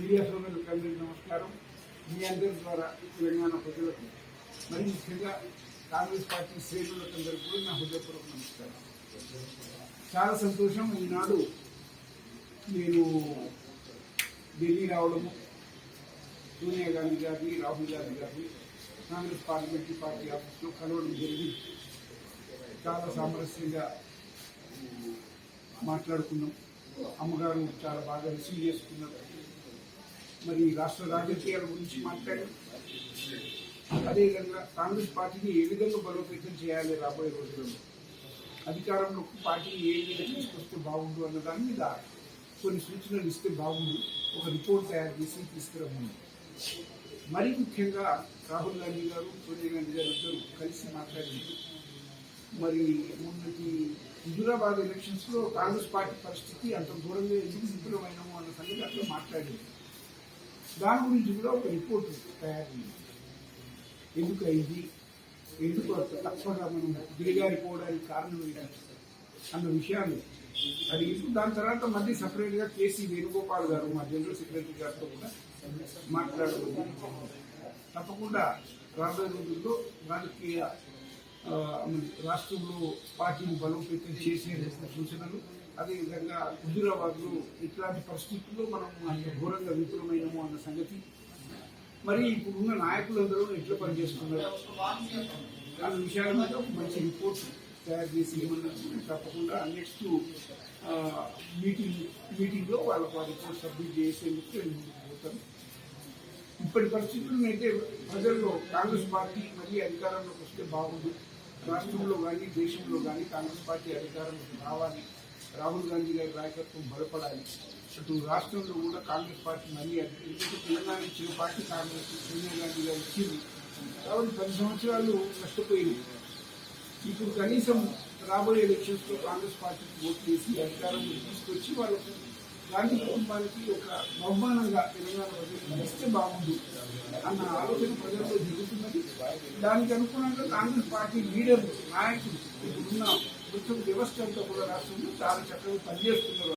Media సోదరులకు అందరికీ నమస్కారం. మీ అందరి ద్వారా తెలంగాణ ప్రజలకు మరి ముఖ్యంగా కాంగ్రెస్ పార్టీ శ్రేణులకు అందరికీ కూడా నా హృదయపూర్వక నమస్కారం. చాలా సంతోషం. ఈనాడు నేను ఢిల్లీ రావడము సోనియా గాంధీ గారిని రాహుల్ గాంధీ గారిని కాంగ్రెస్ పార్లమెంటరీ పార్టీ ఆఫీస్లో కలవడం జరిగింది చాలా సామరస్యంగా మాట్లాడుకున్నాం. అమ్మగారు చాలా బాగా రిసీవ్ చేసుకున్నారు. మరి రాష్ట్ర రాజకీయాల గురించి మాట్లాడారు అదేవిధంగా కాంగ్రెస్ పార్టీని ఏ విధంగా బలోపేతం చేయాలి రాబోయే రోజుల్లో? అధికారంలో పార్టీని ఏ విధంగా తీసుకొస్తే బాగుండు అన్న దాని మీద కొన్ని సూచనలు ఇస్తే బాగుండు. ఒక రిపోర్ట్ తయారు చేసి తీసుకురమ్మని మరీ ముఖ్యంగా రాహుల్ గాంధీ గారు సోనియా గాంధీ గారు ఇద్దరు కలిసి మాట్లాడింది. మరి మొన్నటి హుజురాబాద్ ఎలక్షన్స్లో కాంగ్రెస్ పార్టీ పరిస్థితి అంత దూరంగా ఎందుకు విఫలమైనాము అన్న సంగతి అట్లా మాట్లాడింది. దాని గురించి కూడా ఒక రిపోర్ట్ తయారు ఎందుకు అయింది? ఎందుకు అంత తక్కువగా మనం దిగజారిపోవడానికి కారణం ఏంటి? అన్న విషయాలు అడిగి దాని తర్వాత మళ్ళీ సపరేట్గా కేసీ వేణుగోపాల్ గారు మా జనరల్ సెక్రటరీ గారితో కూడా మాట్లాడుతుంది తప్పకుండా రాబోయే రోజుల్లో రాజకీయ రాష్ట్రంలో పార్టీని బలోపేతం చేసే సూచనలు అదేవిధంగా హుజూరాబాద్లో ఇట్లాంటి పరిస్థితుల్లో మనం అంత ఘోరంగా విఫలమైనము అన్న సంగతి. మరి ఇప్పుడున్న నాయకులందరూ ఎట్లా పనిచేస్తున్నారు? దాని విషయాల మీద మంచి రిపోర్ట్ తయారు చేసి తప్పకుండా నెక్స్ట్ మీటింగ్ మీటింగ్లో వాళ్ళకు ఆ రిపోర్ట్ సబ్మిట్ చేసేందుకు నేను ముందుకు పోతాను. ఇప్పటి పరిస్థితులను అయితే ప్రజల్లో కాంగ్రెస్ పార్టీ మళ్ళీ అధికారంలోకి వస్తే బాగుంది రాష్ట్రంలో కానీ దేశంలో కానీ కాంగ్రెస్ పార్టీ అధికారంలోకి రావాలి. రాహుల్ గాంధీ గారి నాయకత్వం బలపడాలి. అటు రాష్ట్రంలో కూడా కాంగ్రెస్ పార్టీ మళ్ళీ ఎందుకంటే తెలంగాణ ఇచ్చిన పార్టీ కాంగ్రెస్ సోనియా గాంధీ గారు ఇచ్చింది? కాబట్టి పది సంవత్సరాలు నష్టపోయింది. ఇప్పుడు కనీసం రాబోయే ఎలక్షన్స్లో కాంగ్రెస్ పార్టీకి ఓటు చేసి అధికారంలో తీసుకొచ్చి వాళ్ళకు గాంధీ కుటుంబానికి ఒక బహుమానంగా తెలంగాణ ప్రజలకు ఇస్తే బాగుంది అన్న ఆలోచన ప్రజల్లో జరుగుతున్నది. దానికి అనుగుణంగా కాంగ్రెస్ పార్టీ లీడర్లు నాయకులు ఇప్పుడున్న కొంచెం వ్యవస్థ అంతా కూడా రాష్ట్రంలో చాలా చక్కగా పనిచేస్తున్నారు